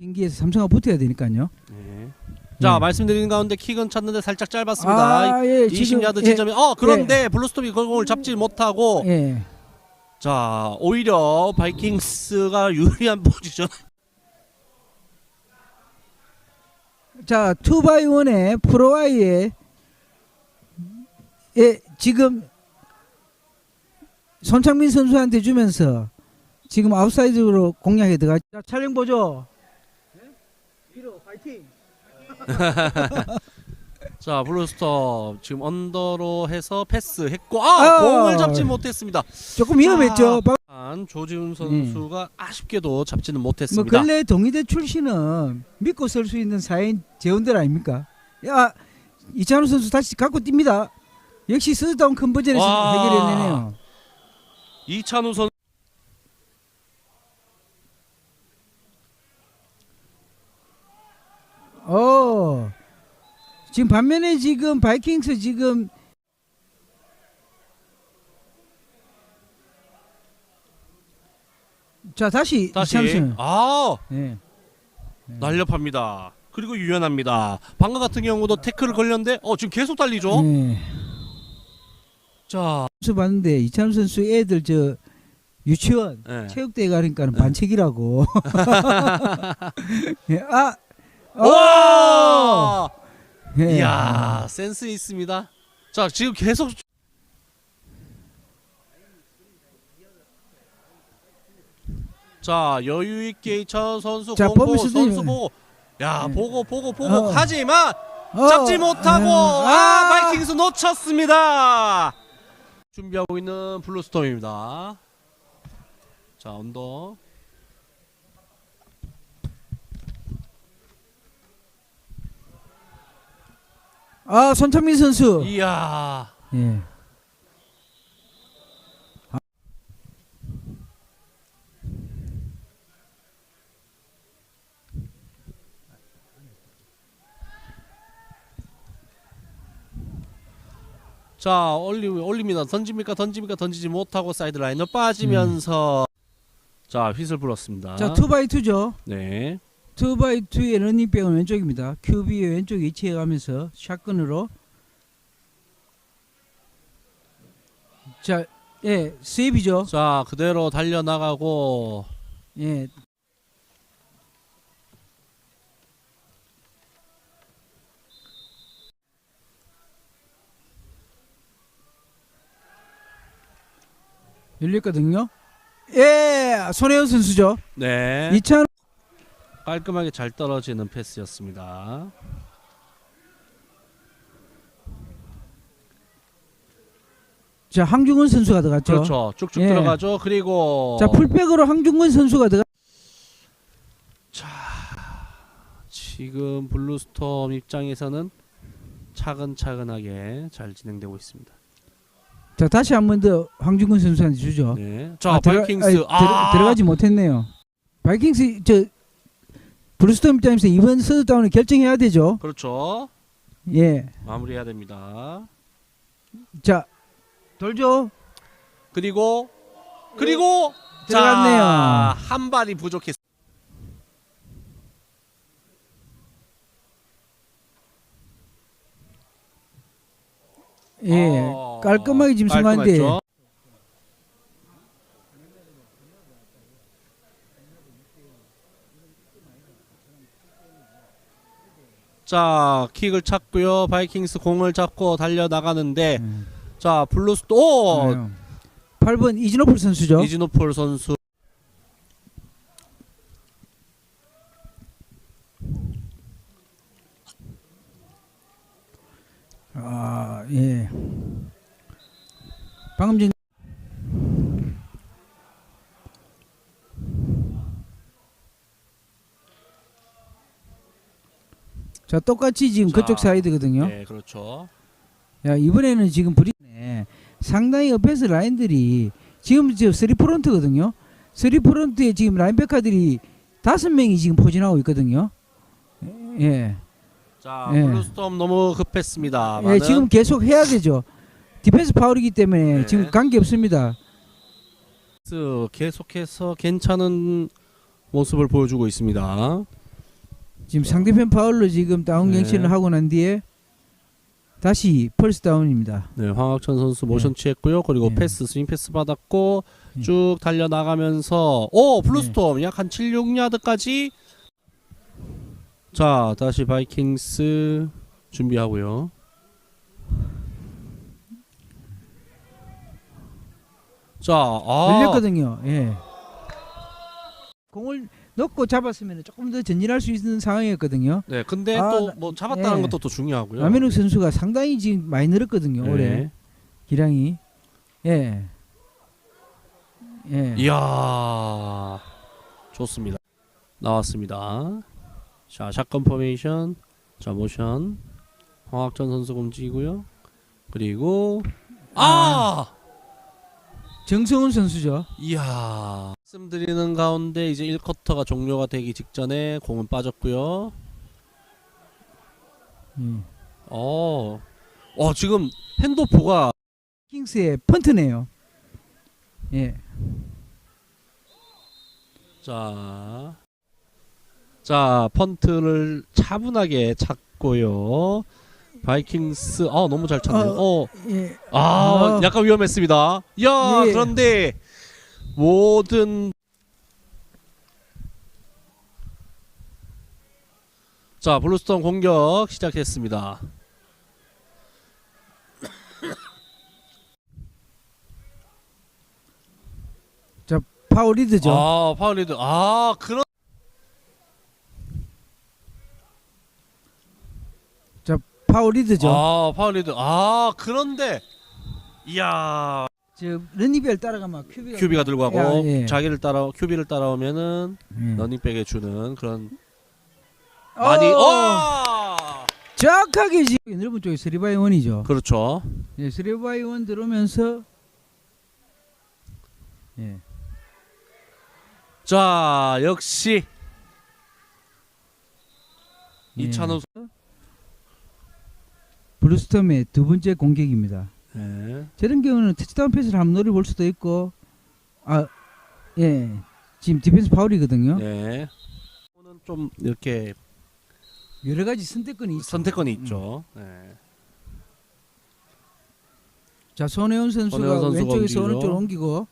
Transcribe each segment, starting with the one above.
경기에서 삼성하고 붙어야 되니까요. 네. 자 네. 말씀드리는 가운데 킥은 찼는데 살짝 짧았습니다. 아, 예, 20야드 예, 지점에 어 그런데 블루스톰이 그 공을 잡지 못하고 예. 자 오히려 바이킹스가 유리한 포지션. 자, 투바이 원의 프로아이에 예, 지금 손창민 선수한테 주면서 지금 아웃사이드로 공략에 들어가. 자, 촬영 보죠. 파이팅. 자 블루스톰 지금 언더로 해서 패스했고 아, 아. 공을 잡지 못했습니다. 조금 위험했죠. 바- 한 조지훈 선수가 아쉽게도 잡지는 뭐 못했습니다. 근래 동의대 출신은 믿고 쓸 수 있는 사인 재원들 아닙니까? 야 이찬우 선수 다시 갖고 뜁니다. 역시 스다운 컨버전에서 와. 해결해내네요. 이찬우 선어 지금 반면에 지금 바이킹스 지금 자 다시 다시 이찬우 아 네. 날렵합니다. 그리고 유연합니다. 방금 같은 경우도 태클을 걸렸는데 어 지금 계속 달리죠. 네. 자 선수 봤는데 이찬우 선수 애들 저 유치원 네. 체육대회 가니까는 반칙이라고. 예, 아, 어! 와! 예. 이야 센스 있습니다. 자 지금 계속 자 여유 있게 이찬 선수 자, 공보 선수 보고 야 네. 보고 보고 보고 어. 하지만 어, 잡지 못하고 아, 아 바이킹스 놓쳤습니다. 준비하고 있는 블루스톰입니다. 자 언더 아 손창민 선수. 이야 예. 자 올리 올립니다. 던집니까 던집니까 던지지 못하고 사이드 라인을 빠지면서 자 휘슬 불었습니다. 자 투바이 투죠. 네. 투바이 투의 러닝백은 왼쪽입니다. QB의 왼쪽 위치에 가면서 샷건으로. 자, 예, 세이브죠. 자 그대로 달려 나가고 예. 열렸거든요. 예, 손혜원 선수죠. 네 이찬 깔끔하게 잘 떨어지는 패스였습니다. 자 황중근 선수가 들어갔죠. 그렇죠. 쭉쭉 예. 들어가죠. 그리고 자 풀백으로 황중근 선수가 들어가. 지금 블루스톰 입장에서는 차근차근하게 잘 진행되고 있습니다. 자 다시 한 번 더 황중근 선수한테 주죠. 네. 자 아, 바이킹스 아니, 아, 들어, 들어가지 못했네요. 바이킹스 저 브루스톰 입장에서 이번 서드 다운을 결정해야 되죠. 그렇죠. 예. 마무리해야 됩니다. 자 돌죠. 그리고 그리고 들어갔네요. 자, 한 발이 부족했. 예. 어, 깔끔하게 지금 순간인데. 깔끔했죠. 자 킥을 찾고요 바이킹스 공을 잡고 달려 나가는데 음. 자 블루스 또 네. 8번 이진호풀 선수죠. 이진호폴 선수 아 예. 방금 전. 자 똑같이 지금 자, 그쪽 사이드거든요. 네 그렇죠 야 이번에는 지금 브리네 상당히 어패스 라인들이 지금 저 쓰리 프론트거든요. 쓰리 프론트에 지금 라인백카들이 다섯 명이 지금 포진하고 있거든요. 예. 자 예. 블루스톰 너무 급했습니다 예, 지금 계속 해야 되죠. 디펜스 파울이기 때문에 네. 지금 관계 없습니다. 계속해서 괜찮은 모습을 보여주고 있습니다 지금 상대편 파울로 지금 다운 네. 갱신을 하고 난 뒤에 다시 펄스 다운입니다. 네, 황학천 선수 모션 취했고요. 그리고 네. 패스 스윙 패스 받았고 네. 쭉 달려 나가면서 오 블루스톰 약 한 76야드까지 자 다시 바이킹스 준비하고요. 자, 아, 걸렸거든요. 예. 공을 넣고 잡았으면 조금 더 전진할 수 있는 상황이었거든요. 네, 근데 아, 또 나- 뭐 잡았다는 예. 것도 또 중요하고요. 남현욱 선수가 상당히 지금 많이 늘었거든요. 네. 올해 기량이. 예. 예. 이야, 좋습니다. 나왔습니다. 자, 샷건 포메이션, 자 모션, 황학전 선수가 움직이고요. 그리고 아, 정성훈 선수죠. 이야. 말씀드리는 가운데 이제 1쿼터가 종료가 되기 직전에 공은 빠졌고요. 예. 어, 어 지금 핸도포가 킹스의 펀트네요. 예. 자, 자 펀트를 차분하게 찾고요. 바이킹스, 어 너무 잘 찼네요. 어, 예. 아, 아. 약간 위험했습니다. 야, 예. 그런데 모든 자 블루스톤 공격 시작했습니다. 파울 리드죠. 아 파울리드, 아 그런 파울 리드죠. 아 파울리드, 아 그런데 이야 저 런니벨 따라가면 큐비가 큐비가 들고 가고 야, 예. 자기를 따라 큐비를 따라오면은 예. 러닝백에 주는 그런 어! 많이 어 정확하게 지금 넓은 쪽에 스리바이 원이죠. 그렇죠. 예, 스리바이 원 들어오면서 예. 자 역시 예. 이찬호 블루스톰의 두 번째 공격입니다. 네. 저런 경우는 터치다운 패스를 한번 노려볼 수도 있고 아 예. 지금 디펜스 파울이거든요. 네. 오는 좀 이렇게 여러 가지 선택권이 있어. 선택권이 있죠. 네. 자 손혜원 선수가, 손혜원 선수가 왼쪽에서 움직이죠. 오른쪽으로 옮기고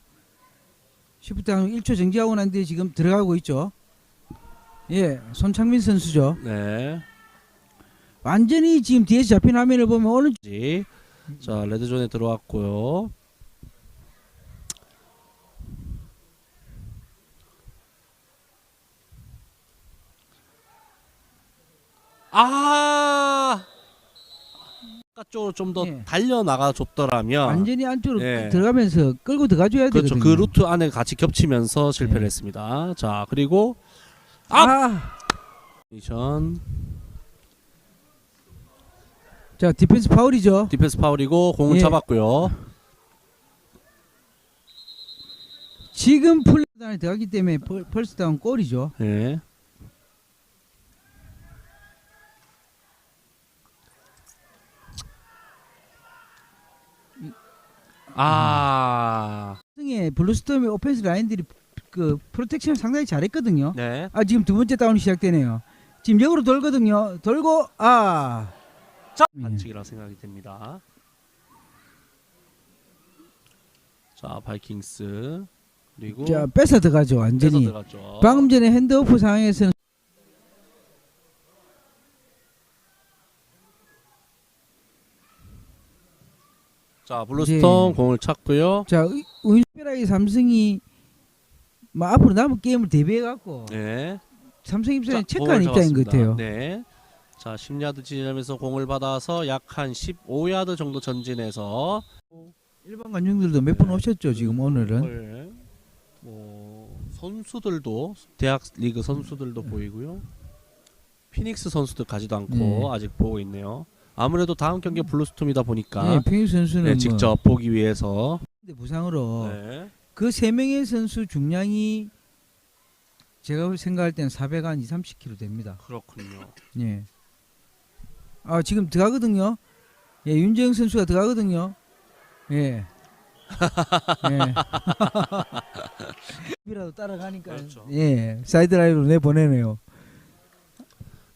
시프트 한 1초 정지하고 난 뒤에 지금 들어가고 있죠. 예, 손창민 선수죠. 네. 완전히 지금 뒤에서 잡힌 화면을 보면 오른 지. 자 레드존에 들어왔고요. 아 바깥쪽으로 좀 더 예. 달려 나가 줬더라면 완전히 안쪽으로 예. 들어가면서 끌고 들어가줘야 그렇죠. 되거든요. 그 루트 안에 같이 겹치면서 실패를 예. 했습니다. 자 그리고 아, 미션 자 디펜스 파울이죠. 디펜스 파울이고 공을 예. 잡았고요. 지금 플레이단에 들어가기 때문에 펄, 펄스 다운 골이죠. 예. 아, 승의 블루스톰의 오펜스 라인들이 그 프로텍션을 상당히 잘했거든요. 네. 아 지금 두 번째 다운이 시작되네요. 지금 역으로 돌거든요. 돌고 아 자, 예. 반칙이라 생각이 됩니다. 자, 바이킹스 그리고 자 뺏어 들어가죠 완전히. 들어갔죠. 방금 전에 핸드오프 상황에서는 자, 블루스톤 예. 공을 찾고요. 자 의- 운수별하게 삼성이 뭐 앞으로 남은 게임을 대비해 갖고 네. 삼성 입장에 자, 공을 입장인 것 잡았습니다. 같아요. 네. 자, 10야드 지점에서 공을 받아서 약 한 15야드 정도 전진해서 일반 관중들도 몇번 오셨죠 지금 오늘은. 네. 뭐 선수들도 대학 리그 선수들도 보이고요. 피닉스 선수들까지도 않고 네. 아직 보고 있네요. 아무래도 다음 경기 블루스톰이다 보니까 네, 평일 선수는 네, 뭐 직접 보기 위해서 부상으로 네. 그 세 명의 선수 중량이 제가 생각할 때는 400한 2, 30kg 됩니다. 그렇군요. 예. 아 지금 들어가거든요. 예, 윤재영 선수가 들어가거든요. 예. 예. 이라도 따라가니까 그렇죠. 예 사이드 라인으로 내 보내네요.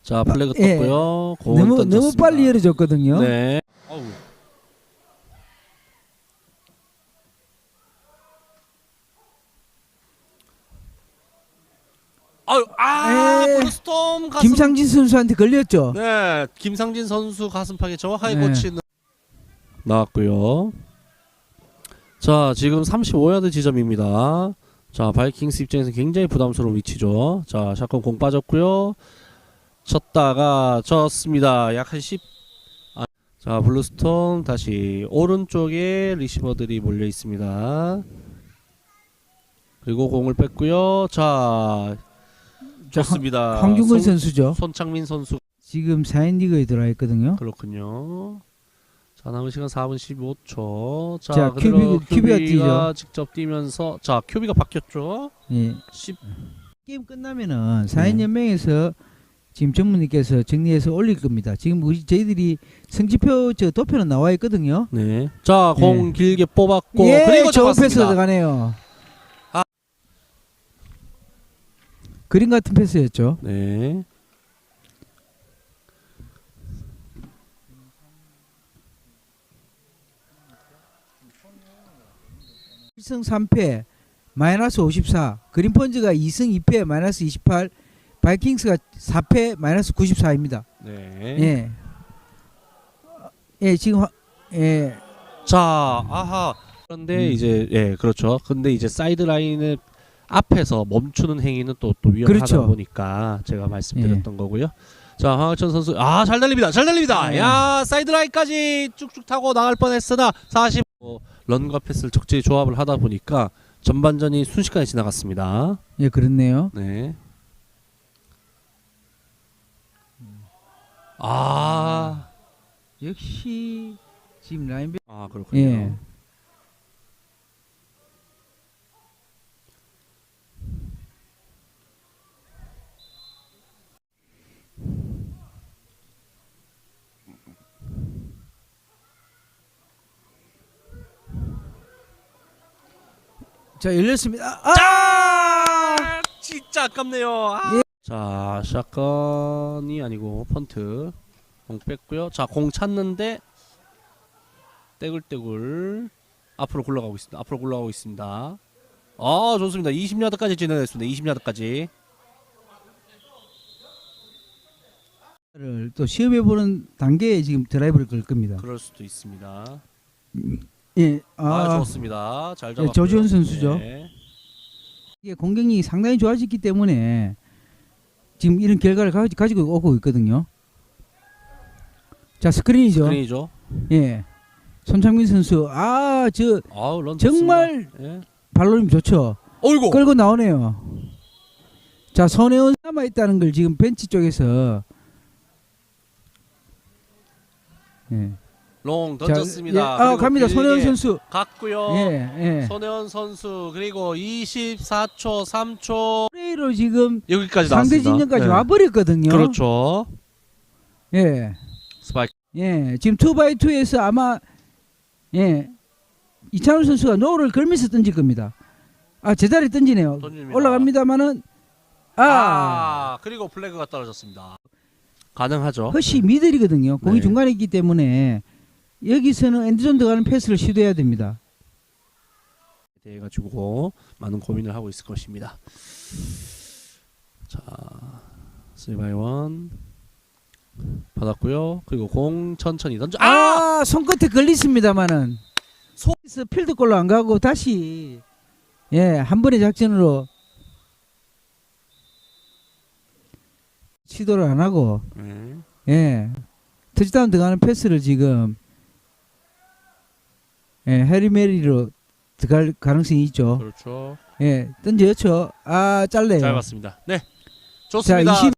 자 플래그 예. 떴고요. 공을 너무 너무 던졌습니다. 빨리 열어줬거든요. 네. 어우. 아유, 아, 에. 가슴. 김상진 선수한테 걸렸죠. 네, 김상진 선수 가슴팍에 정확하게 네. 꽂히는 나왔고요. 자, 지금 35야드 지점입니다. 자, 바이킹스 입장에서 굉장히 부담스러운 위치죠. 자, 샷건 공 빠졌고요. 쳤다가 쳤습니다. 약 한 10. 아, 자, 블루스톰 다시 오른쪽에 리시버들이 몰려 있습니다. 그리고 공을 뺐고요. 자, 좋습니다. 황중근 손- 선수죠. 손창민 선수 지금 4인 리그에 들어와 있거든요. 그렇군요. 자 남은 시간 4분 15초. 자, 자, 큐비- 큐비가 뛰죠. 직접 뛰면서 자 큐비가 바뀌었죠. 예. 10. 게임 끝나면은 4인 네. 연맹에서 지금 전무님께서 정리해서 올릴 겁니다. 지금 우리 저희들이 성지표 저 도표는 나와 있거든요. 네. 자공 예. 길게 뽑았고 예, 그리고 좋은 패스. 들어가네요. 아. 그림 같은 패스였죠. 네. 1승 3패 마이너스 54 그린펀즈가 2승 2패 마이너스 28 바이킹스가 4패 마이너스 94입니다. 네. 예. 예, 지금 화- 예. 자 아하. 그런데 음. 이제 예 그렇죠. 근데 이제 사이드 라인을 앞에서 멈추는 행위는 또, 또 위험하다 그렇죠. 보니까 제가 말씀드렸던 거고요. 자 황학천 선수 아 잘 달립니다. 잘 달립니다. 네. 야 사이드 라인까지 쭉쭉 타고 나갈 뻔했으나 40 어, 런과 패스를 적절히 조합을 하다 보니까 전반전이 순식간에 지나갔습니다. 예, 그렇네요. 네. 아, 역시 지금 라인백 아 그렇군요. 예. 자, 열렸습니다. 아! 아, 진짜 아깝네요. 아. 예. 자, 샷건이 아니고 펀트 공 뺐고요. 자, 공 찾는데 떼굴떼굴 앞으로 굴러가고 있습니다. 앞으로 굴러가고 있습니다. 아, 좋습니다. 20야드까지 진행했습니다. 20야드까지. 를또 시험해 보는 단계에 지금 드라이브를 걸 겁니다. 그럴 수도 있습니다. 예. 아, 아, 좋습니다. 잘 예, 잡았고요. 조지훈 선수죠. 네. 이게 공격력이 상당히 좋아졌기 때문에 지금 이런 결과를 가, 가지고 오고 있거든요. 자, 스크린이죠. 스크린이죠. 예. 손창민 선수 아, 저 아우, 런 정말 좋습니다. 예. 발로림 좋죠. 어이구. 끌고 나오네요. 자, 손혜원 남아 있다는 걸 지금 벤치 쪽에서 예. 롱 자, 던졌습니다. 예, 아, 갑니다. 손혜원 선수. 갔고요. 예, 예. 손혜원 선수 그리고 24초 3초 플레이로 지금 여기까지 상대 나왔습니다. 진영까지 네. 와버렸거든요. 그렇죠. 예. 스파이크. 예, 지금 투바이투에서 아마 예 이찬우 선수가 노를 걸면서 던질 겁니다. 아 제자리 던지네요. 던집니다. 올라갑니다만은 아, 아, 그리고 플래그가 떨어졌습니다. 가능하죠. 허시 미들이거든요. 공이 네. 중간에 있기 때문에 여기서는 엔드존 들어가는 패스를 시도해야 됩니다. 대해 가지고 많은 고민을 하고 있을 것입니다. 자, 3바이1 받았고요. 그리고 공 천천히 던져. 아! 아, 손끝에 걸렸습니다만은 손에서 필드 골로 안 가고 다시 예 한 번의 작전으로 시도를 안 하고 네. 예. 터치다운 들어가는 패스를 지금 예, 해리메리로 들어갈 가능성이 있죠. 그렇죠. 예, 던져였죠. 아, 잘래요. 잘 봤습니다. 네. 자, 좋습니다. 20